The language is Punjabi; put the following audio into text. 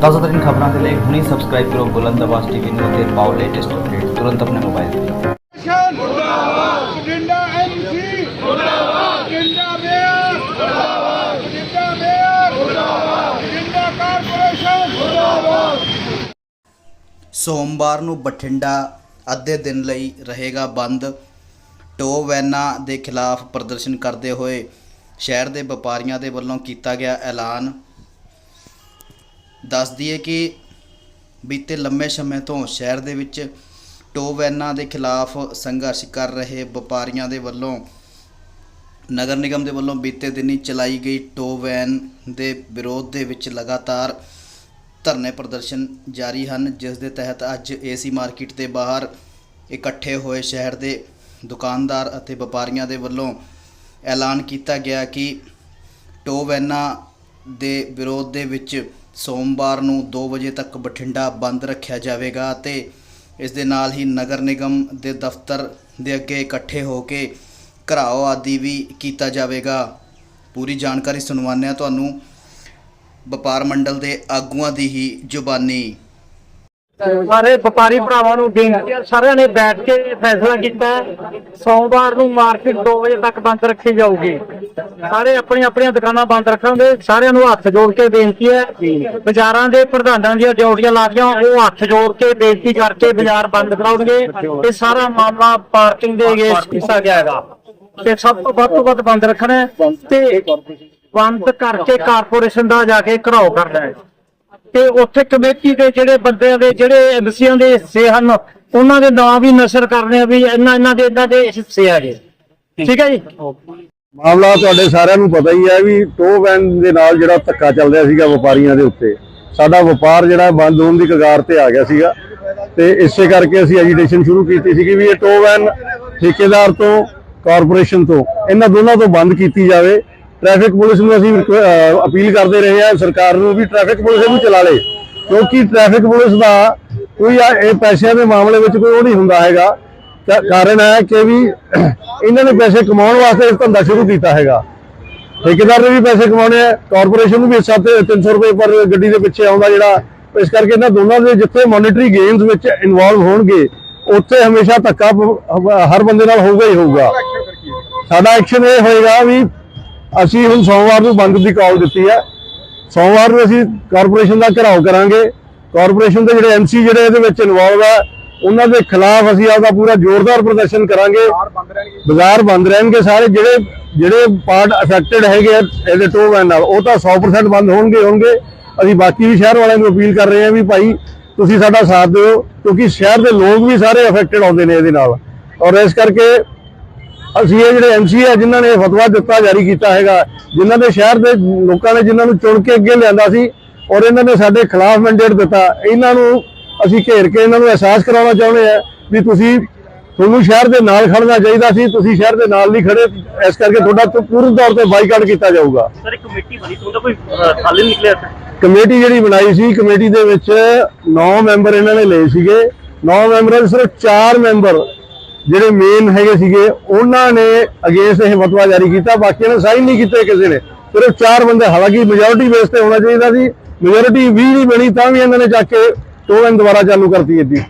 ਤਾਜ਼ਾ ਤਰੀਨ ਖਬਰਾਂ ਦੇ ਲਈ ਹੁਣੇ ਸਬਸਕ੍ਰਾਈਬ ਕਰੋ ਬੁਲੰਦ ਆਵਾਜ਼ ਟੀਵੀ ਨੂੰ ਅਤੇ ਪਾਓ ਲੇਟੈਸਟ ਅਪਡੇਟ ਤੁਰੰਤ ਆਪਣੇ ਮੋਬਾਈਲ ਤੇ। ਮੁਰਦਾਬਾਦ ਬਠਿੰਡਾ ਐਮਸੀ ਮੁਰਦਾਬਾਦ ਬਠਿੰਡਾ ਮੇਅਰ ਮੁਰਦਾਬਾਦ ਬਠਿੰਡਾ ਮੇਅਰ ਮੁਰਦਾਬਾਦ ਬਠਿੰਡਾ ਕਾਰਪੋਰੇਸ਼ਨ ਮੁਰਦਾਬਾਦ। ਸੋਮਵਾਰ ਨੂੰ ਬਠਿੰਡਾ ਅੱਧੇ ਦਿਨ ਲਈ ਰਹੇਗਾ ਬੰਦ। ਟੋ ਵੈਨਾਂ ਦੇ ਖਿਲਾਫ ਪ੍ਰਦਰਸ਼ਨ ਕਰਦੇ ਹੋਏ ਸ਼ਹਿਰ ਦੇ ਵਪਾਰੀਆਂ ਦੇ ਵੱਲੋਂ ਕੀਤਾ ਗਿਆ ਐਲਾਨ। ਦੱਸ ਦਈਏ ਕਿ ਬੀਤੇ ਲੰਮੇ ਸਮੇਂ ਤੋਂ ਸ਼ਹਿਰ ਦੇ ਵਿੱਚ ਟੋ ਵੈਨਾਂ ਦੇ ਖਿਲਾਫ ਸੰਘਰਸ਼ ਕਰ ਰਹੇ ਵਪਾਰੀਆਂ ਦੇ ਵੱਲੋਂ, ਨਗਰ ਨਿਗਮ ਦੇ ਵੱਲੋਂ ਬੀਤੇ ਦਿਨੀ ਚਲਾਈ ਗਈ ਟੋ ਵੈਨ ਦੇ ਵਿਰੋਧ ਦੇ ਵਿੱਚ ਲਗਾਤਾਰ ਧਰਨੇ ਪ੍ਰਦਰਸ਼ਨ ਜਾਰੀ ਹਨ, ਜਿਸ ਦੇ ਤਹਿਤ ਅੱਜ ਏਸੀ ਮਾਰਕੀਟ ਦੇ ਬਾਹਰ ਇਕੱਠੇ ਹੋਏ ਸ਼ਹਿਰ ਦੇ ਦੁਕਾਨਦਾਰ ਅਤੇ ਵਪਾਰੀਆਂ ਦੇ ਵੱਲੋਂ ਐਲਾਨ ਕੀਤਾ ਗਿਆ ਕਿ ਟੋ ਵੈਨਾਂ ਦੇ ਵਿਰੋਧ ਦੇ ਵਿੱਚ ਸੋਮਵਾਰ ਨੂੰ 2 ਵਜੇ ਤੱਕ ਬਠਿੰਡਾ ਬੰਦ ਰੱਖਿਆ ਜਾਵੇਗਾ ਅਤੇ ਇਸ ਦੇ ਨਾਲ ਹੀ ਨਗਰ ਨਿਗਮ ਦੇ ਦਫ਼ਤਰ ਦੇ ਅੱਗੇ ਇਕੱਠੇ ਹੋ ਕੇ ਘਰਾਓ ਆਦਿ ਵੀ ਕੀਤਾ ਜਾਵੇਗਾ। ਪੂਰੀ ਜਾਣਕਾਰੀ ਸੁਣਵਾਉਂਦੇ ਹਾਂ ਤੁਹਾਨੂੰ ਵਪਾਰ ਮੰਡਲ ਦੇ ਆਗੂਆਂ ਦੀ ਹੀ ਜ਼ੁਬਾਨੀ। ਸਾਰੇ ਵਪਾਰੀ ਭਰਾਵਾਂ ਨੂੰ ਬੇਨਤੀ ਹੈ, ਸਾਰਿਆਂ ਨੇ ਬੈਠ ਕੇ ਫੈਸਲਾ ਕੀਤਾ ਸੋਮਵਾਰ ਨੂੰ ਮਾਰਕੀਟ 2 ਵਜੇ ਤੱਕ ਬੰਦ ਰੱਖੀ ਜਾਊਗੀ। ਸਾਰੇ ਆਪਣੀਆਂ ਆਪਣੀਆਂ ਦੁਕਾਨਾਂ ਬੰਦ ਰੱਖਾਂਗੇ, ਸਾਰਿਆਂ ਨੂੰ ਹੱਥ ਜੋੜ ਕੇ ਬੇਨਤੀ ਹੈ, ਬਾਜ਼ਾਰਾਂ ਦੇ ਪ੍ਰਧਾਨਾਂ ਦੀਆਂ ਡਿਊਟੀਆਂ ਲਾਤੀਆਂ ਉਹ ਹੱਥ ਜੋੜ ਕੇ ਬੇਨਤੀ ਕਰਕੇ ਬਾਜ਼ਾਰ ਬੰਦ ਕਰਾਉਣਗੇ, ਇਹ ਸਾਰਾ ਮਾਮਲਾ ਪਾਰਕਿੰਗ ਦੇ ਅਗੇਂਸਟ ਕੀਤਾ ਗਿਆ ਹੈਗਾ ਤੇ ਸਭ ਤੋਂ ਵੱਧ ਤੋਂ ਵੱਧ ਬੰਦ ਰੱਖਣਾ ਤੇ ਬੰਦ ਕਰਕੇ ਕਾਰਪੋਰੇਸ਼ਨ ਦਾ ਜਾ ਕੇ ਘਰਾਓ ਕਰਨਾ ਹੈ। ਤੇ ਉੱਥੇ ਕਮੇਟੀ ਦੇ ਜਿਹੜੇ ਬੰਦਿਆਂ ਦੇ ਜਿਹੜੇ ਐਮਸੀਆਂ ਦੇ ਹਿੱਸੇ ਹਨ ਉਹਨਾਂ ਦੇ ਨਾਂ ਵੀ ਨਸ਼ਰ ਕਰਨੇ ਆ ਵੀ ਇਹਨਾਂ ਇਹਨਾਂ ਦੇ ਇਹਨਾਂ ਦੇ ਹਿੱਸੇ ਆ ਜੀ ਠੀਕ ਹੈ ਜੀ? ਮਾਮਲਾ ਤੁਹਾਡੇ ਸਾਰਿਆਂ ਨੂੰ ਪਤਾ ਹੀ ਹੈ ਵੀ ਟੋ ਵੈਨ ਦੇ ਨਾਲ ਜਿਹੜਾ ਧੱਕਾ ਚੱਲ ਰਿਹਾ ਸੀਗਾ ਵਪਾਰੀਆਂ ਦੇ ਉੱਤੇ। ਸਾਡਾ ਵਪਾਰ ਜਿਹੜਾ ਬੰਦ ਹੋਣ ਦੀ ਕਗਾਰ ਤੇ ਆ ਗਿਆ ਸੀਗਾ। ਤੇ ਇਸੇ ਕਰਕੇ ਅਸੀਂ ਐਜੀਟੇਸ਼ਨ ਸ਼ੁਰੂ ਕੀਤੀ ਸੀਗੀ ਵੀ ਇਹ ਟੋ ਵੈਨ ਠੇਕੇਦਾਰ ਤੋਂ ਕਾਰਪੋਰੇਸ਼ਨ ਤੋਂ ਇਹਨਾਂ ਦੋਨਾਂ ਤੋਂ ਬੰਦ ਕੀਤੀ ਜਾਵੇ। ਟ੍ਰੈਫਿਕ ਪੁਲਿਸ ਨੂੰ ਅਸੀਂ ਅਪੀਲ ਕਰਦੇ ਰਹੇ ਹਾਂ, ਸਰਕਾਰ ਨੂੰ ਵੀ ਟ੍ਰੈਫਿਕ ਪੁਲਿਸ ਇਹਨੂੰ ਚਲਾ ਲੇ। ਕਿਉਂਕਿ ਟ੍ਰੈਫਿਕ ਪੁਲਿਸ ਦਾ ਕੋਈ ਇਹ ਪੈਸਿਆਂ ਦੇ ਮਾਮਲੇ ਵਿੱਚ ਕੋਈ ਉਹ ਨਹੀਂ ਹੁੰਦਾ ਹੈਗਾ। ਕਾਰਨ ਹੈ ਕਿ ਵੀ ਇਹਨਾਂ ਨੇ ਪੈਸੇ ਕਮਾਉਣ ਵਾਸਤੇ ਇਹ ਧੰਦਾ ਸ਼ੁਰੂ ਕੀਤਾ ਹੈਗਾ। ਠੇਕੇਦਾਰ ਨੇ ਵੀ ਪੈਸੇ ਕਮਾਉਣੇ ਆ ਕਾਰਪੋਰੇਸ਼ਨ ਨੂੰ ਵੀ ਹਿੱਸਾ ਤੇ 300 ਰੁਪਏ ਪਰ ਗੱਡੀ ਦੇ ਪਿੱਛੇ ਆਉਂਦਾ ਜਿਹੜਾ, ਇਸ ਕਰਕੇ ਇਹਨਾਂ ਦੋਨਾਂ ਦੇ ਜਿੱਥੇ ਮੋਨਿਟਰੀ ਗੇਮਸ ਵਿੱਚ ਇਨਵੋਲਵ ਹੋਣਗੇ, ਉੱਥੇ ਹਮੇਸ਼ਾ ਧੱਕਾ ਹਰ ਬੰਦੇ ਨਾਲ ਹੋਊਗਾ ਹੀ ਹੋਊਗਾ। ਸਾਡਾ ਐਕਸ਼ਨ ਇਹ ਹੋਏਗਾ ਵੀ ਅਸੀਂ ਹੁਣ ਸੋਮਵਾਰ ਨੂੰ ਬੰਦ ਦੀ ਕਾਲ ਦਿੱਤੀ ਹੈ। ਸੋਮਵਾਰ ਨੂੰ ਅਸੀਂ ਕਾਰਪੋਰੇਸ਼ਨ ਦਾ ਘਰਾਓ ਕਰਾਂਗੇ। ਕਾਰਪੋਰੇਸ਼ਨ ਦੇ ਜਿਹੜੇ ਐਮਸੀ ਜਿਹੜੇ ਇਹਦੇ ਵਿੱਚ ਇਨਵੋਲਵ ਹੈ ਉਹਨਾਂ ਦੇ ਖਿਲਾਫ ਅਸੀਂ ਆਪਦਾ ਪੂਰਾ ਜ਼ੋਰਦਾਰ ਪ੍ਰਦਰਸ਼ਨ ਕਰਾਂਗੇ। ਬਾਜ਼ਾਰ ਬੰਦ ਰਹਿਣਗੇ। ਸਾਰੇ ਜਿਹੜੇ ਜਿਹੜੇ ਪਾਰਟ ਅਫੈਕਟਡ ਹੈਗੇ ਇਹਦੇ ਟੋ ਵੈਨ ਨਾਲ ਉਹ ਤਾਂ 100% ਬੰਦ ਹੋਣਗੇ ਹੋਣਗੇ। ਅਸੀਂ ਬਾਕੀ ਵੀ ਸ਼ਹਿਰ ਵਾਲਿਆਂ ਨੂੰ ਅਪੀਲ ਕਰ ਰਹੇ ਹਾਂ ਵੀ ਭਾਈ ਤੁਸੀਂ ਸਾਡਾ ਸਾਥ ਦਿਓ ਕਿਉਂਕਿ ਸ਼ਹਿਰ ਦੇ ਲੋਕ ਵੀ ਸਾਰੇ ਅਫੈਕਟਡ ਆਉਂਦੇ ਨੇ ਇਹਦੇ ਨਾਲ। ਔਰ ਇਸ ਕਰਕੇ ਅਸੀਂ ਇਹ ਜਿਹੜੇ ਐਮਸੀ ਆ ਜਿਨ੍ਹਾਂ ਨੇ ਇਹ ਫਤਵਾ ਦਿੱਤਾ ਜਾਰੀ ਕੀਤਾ ਹੈਗਾ ਜਿਨ੍ਹਾਂ ਦੇ ਸ਼ਹਿਰ ਦੇ ਲੋਕਾਂ ਨੇ ਜਿਨ੍ਹਾਂ ਨੂੰ ਚੁਣ ਕੇ ਅੱਗੇ ਲਿਆਂਦਾ ਸੀ ਔਰ ਇਹਨਾਂ ਨੇ ਸਾਡੇ ਖਿਲਾਫ ਮੈਂਡੇਟ ਦਿੱਤਾ। ਇਹਨਾਂ ਨੂੰ ਅਸੀਂ ਘੇਰ ਕੇ ਇਹਨਾਂ ਨੂੰ ਅਹਿਸਾਸ ਕਰਾਉਣਾ ਚਾਹੁੰਦੇ ਆ ਵੀ ਤੁਸੀਂ ਤੁਹਾਨੂੰ ਸ਼ਹਿਰ ਦੇ ਨਾਲ ਖੜਨਾ ਚਾਹੀਦਾ ਸੀ ਤੁਸੀਂ ਸ਼ਹਿਰ ਦੇ ਨਾਲ ਨਹੀਂ ਖੜੇ ਇਸ ਕਰਕੇ ਤੁਹਾਡਾ ਪੂਰਨ ਤੌਰ ਤੇ ਬਾਈਕਾਟ ਕੀਤਾ ਜਾਊਗਾ। ਸਰ ਇੱਕ ਕਮੇਟੀ ਬਣੀ ਤੋਂ ਕੋਈ ਹੱਲ ਨਹੀਂ ਨਿਕਲਿਆ ਕਮੇਟੀ ਜਿਹੜੀ ਬਣਾਈ ਸੀ ਕਮੇਟੀ ਦੇ ਵਿੱਚ 9 ਮੈਂਬਰ ਇਹਨਾਂ ਨੇ ਲਏ ਸੀਗੇ। 9 ਮੈਂਬਰਾਂ ਦੇ ਸਿਰਫ 4 ਮੈਂਬਰ ਜਿਹੜੇ ਮੇਨ ਹੈਗੇ ਸੀਗੇ, ਉਹਨਾਂ ਨੇ ਅਗੇਂਸਟ ਇਹ ਫਤਵਾ ਜਾਰੀ ਕੀਤਾ ਬਾਕੀਆਂ ਨੇ ਸਾਈਨ ਨਹੀਂ ਕੀਤੇ ਕਿਸੇ ਨੇ। ਸਿਰਫ ਚਾਰ ਬੰਦੇ, ਹਾਲਾਂਕਿ ਮੈਜੋਰਿਟੀ ਬੇਸ ਤੇ ਹੋਣਾ ਚਾਹੀਦਾ ਸੀ ਮੈਜੋਰਿਟੀ ਵੀ ਨਹੀਂ ਬਣੀ, ਤਾਂ ਵੀ ਇਹਨਾਂ ਨੇ ਚੱਕ ਕੇ ਟੋਵਨ ਦੁਬਾਰਾ ਚਾਲੂ ਕਰਤੀ ਇੱਦੀ।